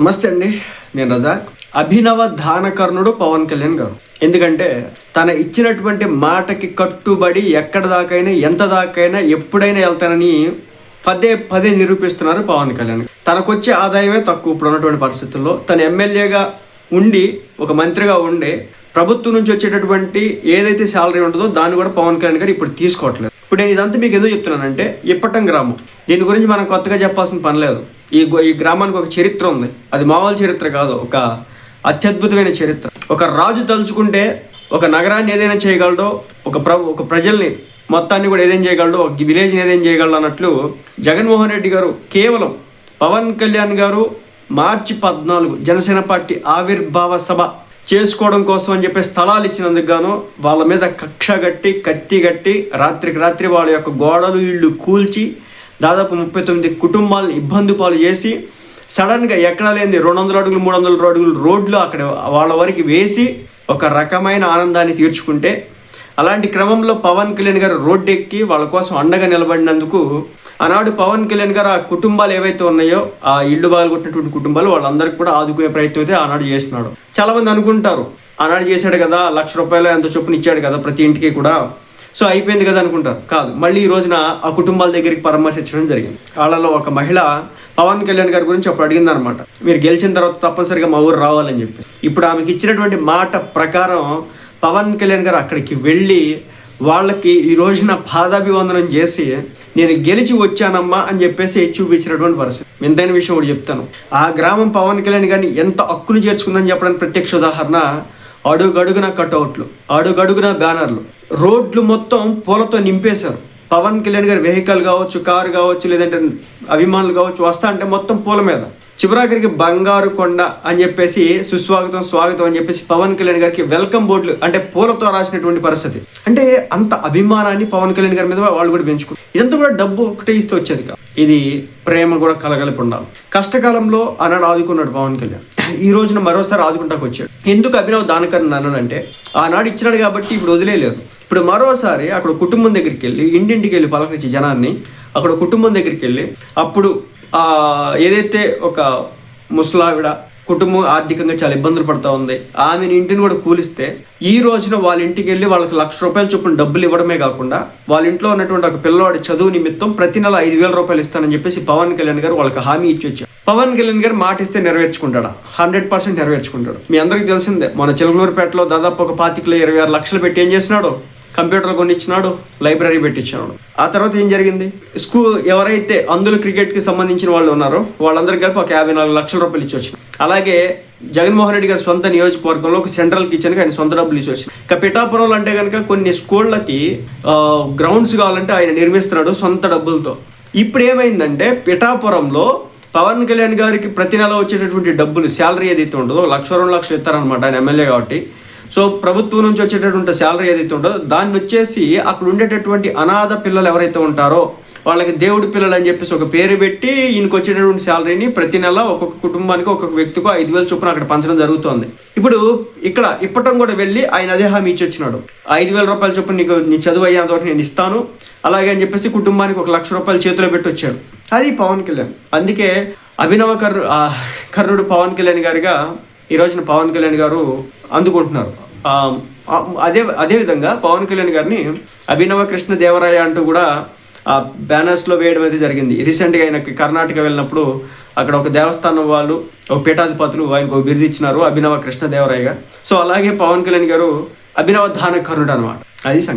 నమస్తే అండి నేను రజాక్. అభినవ దానకర్ణుడు పవన్ కళ్యాణ్ గారు. ఎందుకంటే తన ఇచ్చినటువంటి మాటకి కట్టుబడి ఎక్కడ దాకైనా ఎంత దాకైనా ఎప్పుడైనా వెళ్తానని పదే పదే నిరూపిస్తున్నారు పవన్ కళ్యాణ్ తనకొచ్చే ఆదాయమే తక్కువ ఇప్పుడు ఉన్నటువంటి పరిస్థితుల్లో. తను ఎమ్మెల్యేగా ఉండి ఒక మంత్రిగా ఉండి ప్రభుత్వం నుంచి వచ్చేటటువంటి ఏదైతే శాలరీ ఉంటుందో దాన్ని కూడా పవన్ కళ్యాణ్ గారు ఇప్పుడు తీసుకోవట్లేదు. ఇప్పుడు నేను ఇదంతా మీకు ఎందుకు చెప్తున్నానంటే ఇప్పటం గ్రామం. దీని గురించి మనం కొత్తగా చెప్పాల్సిన పని లేదు. ఈ గో- ఈ గ్రామానికి ఒక చరిత్ర ఉంది. అది మామూలు చరిత్ర కాదు. ఒక అత్యద్భుతమైన చరిత్ర. ఒక రాజు తలుచుకుంటే ఒక నగరాన్ని ఏదైనా చేయగలడో ఒక ప్ర ఒక ప్రజల్ని మొత్తాన్ని కూడా ఏదైనా చేయగలడో ఒక విలేజ్ని ఏదైనా చేయగలడు అన్నట్లు జగన్మోహన్ రెడ్డి గారు కేవలం పవన్ కళ్యాణ్ గారు మార్చి పద్నాలుగు జనసేన పార్టీ ఆవిర్భావ సభ చేసుకోవడం కోసం అని చెప్పి స్థలాలు ఇచ్చినందుకు గాను వాళ్ళ మీద కక్ష గట్టి కత్తి గట్టి రాత్రికి రాత్రి వాళ్ళ యొక్క గోడలు ఇళ్ళు కూల్చి దాదాపు ముప్పై తొమ్మిది కుటుంబాలను ఇబ్బంది పాలు చేసి సడన్గా ఎక్కడా లేని రెండు వందల అడుగులు మూడు వందల అడుగులు రోడ్లు అక్కడ వాళ్ళ వరకు వేసి ఒక రకమైన ఆనందాన్ని తీర్చుకుంటే అలాంటి క్రమంలో పవన్ కళ్యాణ్ గారు రోడ్డు ఎక్కి వాళ్ళ కోసం అండగా నిలబడినందుకు ఆనాడు పవన్ కళ్యాణ్ గారు ఆ కుటుంబాలు ఏవైతే ఉన్నాయో ఆ ఇల్లు బాగుకొట్టినటువంటి కుటుంబాలు వాళ్ళందరికీ కూడా ఆదుకునే ప్రయత్నం అయితే ఆనాడు చేస్తున్నాడు. చాలామంది అనుకుంటారు ఆనాడు చేశాడు కదా లక్ష రూపాయలు ఎంత చొప్పున ఇచ్చాడు కదా ప్రతి ఇంటికి కూడా. సో అయిపోయింది కదా అనుకుంటారు. కాదు మళ్ళీ ఈ రోజున ఆ కుటుంబాల దగ్గరికి పరామర్శించడం జరిగింది. వాళ్ళలో ఒక మహిళ పవన్ కళ్యాణ్ గారి గురించి అప్పుడు అడిగింది అనమాట మీరు గెలిచిన తర్వాత తప్పనిసరిగా మా ఊరు రావాలని చెప్పి ఇప్పుడు ఆమెకి ఇచ్చినటువంటి మాట ప్రకారం పవన్ కళ్యాణ్ గారు అక్కడికి వెళ్ళి వాళ్ళకి ఈ రోజున పాదాభివందనం చేసి నేను గెలిచి వచ్చానమ్మా అని చెప్పేసి చూపించినటువంటి పరిస్థితి. వింతైన విషయం కూడా చెప్తాను. ఆ గ్రామం పవన్ కళ్యాణ్ గారిని ఎంత హక్కులు చేర్చుకుందని చెప్పడానికి ప్రత్యక్ష ఉదాహరణ అడుగడుగున కట్అవుట్లు అడుగడుగున బ్యానర్లు. రోడ్లు మొత్తం పూలతో నింపేశారు. పవన్ కళ్యాణ్ గారి వెహికల్ కావచ్చు కారు కావచ్చు లేదంటే అభిమానులు కావచ్చు వస్తా అంటే మొత్తం పూల మీద. చివరాఖరికి బంగారు కొండ అని చెప్పేసి సుస్వాగతం స్వాగతం అని చెప్పేసి పవన్ కళ్యాణ్ గారికి వెల్కమ్ బోర్డులు అంటే పూలతో రాసినటువంటి పరిస్థితి. అంటే అంత అభిమానాన్ని పవన్ కళ్యాణ్ గారి మీద వాళ్ళు కూడా పెంచుకుంటారు ఇదంతా కూడా డబ్బు ఒకటే ఇస్తూ వచ్చేది ఇది ప్రేమ కూడా కలగలిపి ఉండాలి. కష్టకాలంలో అన్నాడు ఆదుకున్నాడు పవన్ కళ్యాణ్. ఈ రోజున మరోసారి ఆదుకుంటాకు వచ్చాడు. ఎందుకు అభినవ్ దానకర్ అన్నానంటే ఆనాడు ఇచ్చినాడు కాబట్టి ఇప్పుడు వదిలేదు ఇప్పుడు మరోసారి అక్కడ కుటుంబం దగ్గరికి వెళ్ళి ఇంటింటికి వెళ్ళి పలకరించి జనాన్ని అక్కడ కుటుంబం దగ్గరికి వెళ్ళి అప్పుడు ఏదైతే ఒక ముసలావిడ కుటుంబం ఆర్థికంగా చాలా ఇబ్బందులు పడుతూ ఉంది. ఆమెను ఇంటిని కూడా కూలిస్తే ఈ రోజున వాళ్ళ ఇంటికి వెళ్ళి వాళ్ళకి లక్ష రూపాయల చొప్పున డబ్బులు ఇవ్వడమే కాకుండా వాళ్ళ ఇంట్లో ఉన్నటువంటి ఒక పిల్లవాడి చదువు నిమిత్తం ప్రతి నెల ఐదు వేల రూపాయలు ఇస్తానని చెప్పేసి పవన్ కళ్యాణ్ గారు వాళ్ళకి హామీ ఇచ్చి వచ్చారు. పవన్ కళ్యాణ్ గారు మాట ఇస్తే నెరవేర్చుకుంటాడా? Hundred percent నెరవేర్చుకుంటాడు. మీ అందరికీ తెలిసిందే మన చిలకలూరుపేటలో దాదాపు ఒక పాతికలో ఇరవై ఆరు లక్షలు పెట్టి ఏం చేసినాడు కంప్యూటర్ కొనిచ్చినాడు లైబ్రరీ పెట్టించినాడు. ఆ తర్వాత ఏం జరిగింది? స్కూల్ ఎవరైతే అందులో క్రికెట్కి సంబంధించిన వాళ్ళు ఉన్నారో వాళ్ళందరికీ కలిపి ఒక యాభై నాలుగు లక్షల రూపాయలు ఇచ్చి వచ్చింది అలాగే జగన్మోహన్ రెడ్డి గారి సొంత నియోజకవర్గంలో ఒక సెంట్రల్ కిచెన్కి ఆయన సొంత డబ్బులు ఇచ్చి వచ్చింది ఇక పిఠాపురంలో అంటే కనుక కొన్ని స్కూళ్ళకి గ్రౌండ్స్ కావాలంటే ఆయన నిర్మిస్తున్నాడు సొంత డబ్బులతో. ఇప్పుడు ఏమైందంటే పిఠాపురంలో పవన్ కళ్యాణ్ గారికి ప్రతి నెల వచ్చేటటువంటి డబ్బులు శాలరీ ఏదైతే ఉంటుందో లక్ష రెండు లక్షలు ఇస్తారనమాట ఆయన ఎమ్మెల్యే కాబట్టి. సో ప్రభుత్వం నుంచి వచ్చేటటువంటి శాలరీ ఏదైతే ఉంటుందో దాన్ని వచ్చేసి అక్కడ ఉండేటటువంటి అనాథ పిల్లలు ఎవరైతే ఉంటారో వాళ్ళకి దేవుడి పిల్లలు అని చెప్పేసి ఒక పేరు పెట్టి ఈయనకి వచ్చేటటువంటి శాలరీని ప్రతి నెల ఒక్కొక్క కుటుంబానికి ఒక్కొక్క వ్యక్తికి ఐదు వేల చొప్పున అక్కడ పంచడం జరుగుతోంది. ఇప్పుడు ఇక్కడ ఇప్పటం కూడా వెళ్ళి ఆయన అదే హామీ ఇచ్చి వచ్చినాడు. ఐదు వేల రూపాయల చొప్పున నీకు నీ చదువు అయ్యేంత నేను ఇస్తాను. అలాగే అని చెప్పేసి కుటుంబానికి ఒక లక్ష రూపాయలు చేతిలో పెట్టి వచ్చాడు. అది పవన్ కళ్యాణ్. అందుకే అభినవ కర్ణు కర్ణుడు పవన్ కళ్యాణ్ గారిగా ఈ రోజున పవన్ కళ్యాణ్ గారు అందుకుంటున్నారు. అదే అదేవిధంగా పవన్ కళ్యాణ్ గారిని అభినవ కృష్ణ దేవరాయ అంటూ కూడా ఆ బ్యానర్స్లో వేయడం అయితే జరిగింది. రీసెంట్గా ఆయనకి కర్ణాటక వెళ్ళినప్పుడు అక్కడ ఒక దేవస్థానం వాళ్ళు ఒక పీఠాధిపతులు ఆయనకు బిరుదు ఇచ్చినారు అభినవ కృష్ణ దేవరాయ గారు. సో అలాగే పవన్ కళ్యాణ్ గారు అభినవ దాన కర్ణుడు అనమాట అది సంగతి.